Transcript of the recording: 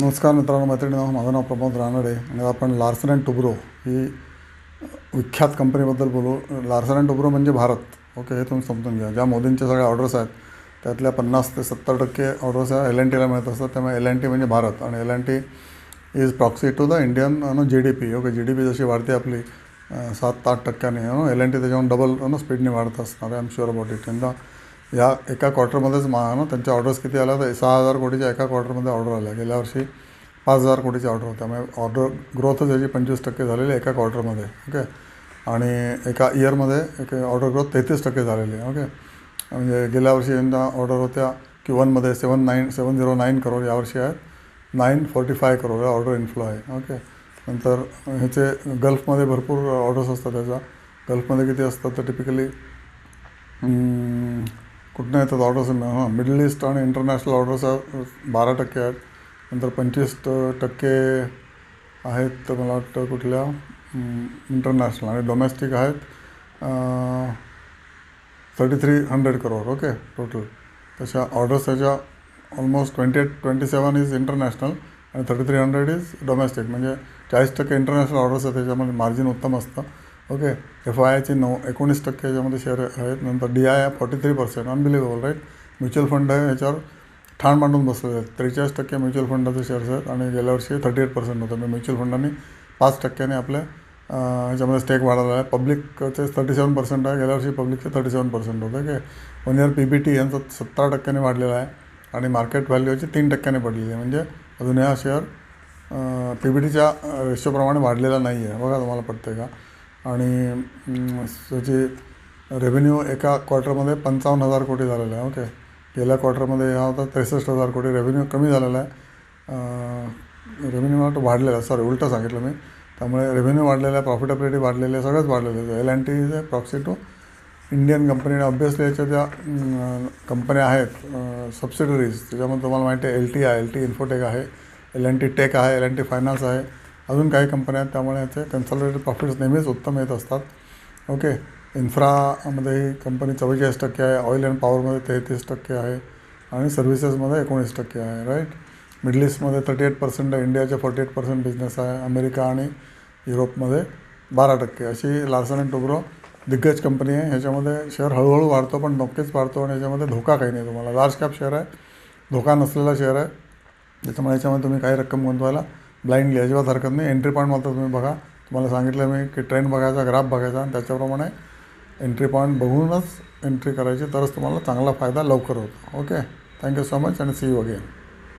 नमस्कार मित्रांनो मैत्रिणींनो माझं नाव प्रमोद रानडे आणि आपण लार्सन अँड टुब्रो ही विख्यात कंपनीबद्दल बोलू. लार्सन अँड टुब्रो म्हणजे भारत. ओके हे तुम्ही समजून घ्या. ज्या मोदींच्या सगळ्या ऑर्डर्स आहेत त्यातल्या पन्नास ते सत्तर टक्के ऑर्डर्स ह्या एल एन टीला मिळत असतात. त्यामुळे एल एन टी म्हणजे भारत आणि L N T is proxy to the Indian no G D P okay G D P जशी वाढते आपली सात आठ टक्क्याने एल एन टी त्याच्याहून डबल नो स्पीडने वाढत असणार I am sure about it त्यांना या एका क्वार्टरमध्येच मा ना त्यांच्या ऑर्डर्स किती आल्या तर सहा हजार कोटीच्या एका क्वार्टरमध्ये ऑर्डर आल्या. गेल्या वर्षी पाच हजार कोटीची ऑर्डर होत्या. त्यामुळे ऑर्डर ग्रोथच याची पंचवीस टक्के झालेली आहे एका क्वार्टरमध्ये. ओके? आणि एका इयरमध्ये एक ऑर्डर ग्रोथ तेहतीस टक्के झालेली आहे. ओके? म्हणजे गेल्या वर्षी यांच्या ऑर्डर होत्या क्यू वनमध्ये seven nine seven zero nine crore यावर्षी आहेत. नाईन फोर्टी फाय करोड या ऑर्डर इन्फ्लो आहे. ओके? नंतर ह्याचे गल्फमध्ये भरपूर ऑर्डर्स असतात त्याच्या गल्फमध्ये किती असतात तर टिपिकली कुठनं येतात ऑर्डर्स हां मिडल ईस्ट आणि इंटरनॅशनल ऑर्डर्स बारा टक्के आहेत नंतर पंचवीस टक्के आहेत तर मला वाटतं कुठल्या इंटरनॅशनल आणि डोमेस्टिक आहेत thirty three hundred crore okay total तशा ऑर्डर्स त्याच्या almost twenty eight twenty seven is international आणि thirty three hundred is domestic म्हणजे चाळीस टक्के इंटरनॅशनल ऑर्डर्स आहेत त्याच्यामध्ये मार्जिन उत्तम असतं. ओके. एफ आय आयचे नऊ एकोणीस टक्के याच्यामध्ये शेअर आहेत. नंतर D I forty three percent unbelievable right mutual fund आहे याच्यावर ठाण मांडून बसलेले आहेत. त्रेचाळीस टक्के म्युच्युअल फंडाचे शेअर्स आहेत आणि गेल्या वर्षी थर्टी एट पर्सेंट होतं. म्हणजे म्युच्युअल फंडांनी पाच टक्क्याने आपल्या याच्यामध्ये ह्याच्यामध्ये स्टेक वाढवला आहे. पब्लिकचे थर्टी सेवन पर्सेंट आहे. गेल्या वर्षी पब्लिकचे थर्टी सेवन पर्सेंट होतं. की one year P B T यांचा सतरा टक्क्याने वाढलेला आहे. आणि मार्केट व्हॅल्यूची तीन टक्क्याने पडलेली आहे. म्हणजे अजून हा शेअर पी बी टीच्या रेशोप्रमाणे वाढलेला नाही आहे बघा तुम्हाला पडतं का? आणि त्याची रेव्हेन्यू एका क्वार्टरमध्ये पंचावन्न हजार कोटी झालेला आहे. ओके गेल्या क्वार्टरमध्ये हा होता त्रेसष्ट हजार कोटी. रेव्हेन्यू कमी झालेला आहे. रेव्हेन्यू वाट वाढलेला आहे. सॉरी उलटं सांगितलं मी. त्यामुळे रेव्हेन्यू वाढलेला आहे प्रॉफिटेबिलिटी वाढलेली आहे सगळंच वाढलेलं आहे. L and T is a proxy to Indian company obviously याच्या ज्या कंपन्या आहेत सबसिडरीज त्याच्यामध्ये तुम्हाला माहिती आहे एल टी आहे एल टी इन्फोटेक आहे एल एन टी टेक आहे एल एन टी फायनान्स आहे. अजून काही कंपन्या आहेत त्यामुळे याचे कन्सल्टेटेड प्रॉफिट्स नेहमीच उत्तम येत असतात. ओके इन्फ्रामध्ये ही कंपनी चव्वेचाळीस टक्के आहे ऑइल अँड पॉवरमध्ये तेहतीस टक्के आहे आणि सर्व्हिसेसमध्ये एकोणीस टक्के आहे राईट मिडल ईस्टमध्ये थर्टी एट पर्सेंट आहे इंडियाचे फोर्टी एट पर्सेंट बिझनेस आहे अमेरिका आणि युरोपमध्ये बारा टक्के. अशी लार्सन अँड टोब्रो दिग्गज कंपनी आहे ह्याच्यामध्ये शेअर हळूहळू वाढतो पण नक्कीच वाढतो आणि ह्याच्यामध्ये धोका काही नाही तुम्हाला. लार्ज कॅप शेअर आहे धोका नसलेला शेअर आहे त्याच्यामुळे याच्यामध्ये तुम्ही काही रक्कम गुंतवायला ब्लाइंडली अजिबात हरकत नाही. एंट्री पॉईंट मात्र तुम्ही बघा. तुम्हाला सांगितलं मी की ट्रेंड बघायचा ग्राफ बघायचा आणि त्याच्याप्रमाणे एंट्री पॉईंट बघूनच एंट्री करायची. तरच तुम्हाला चांगला फायदा लवकर होतो. Okay thank you so much आणि सी यू अगेन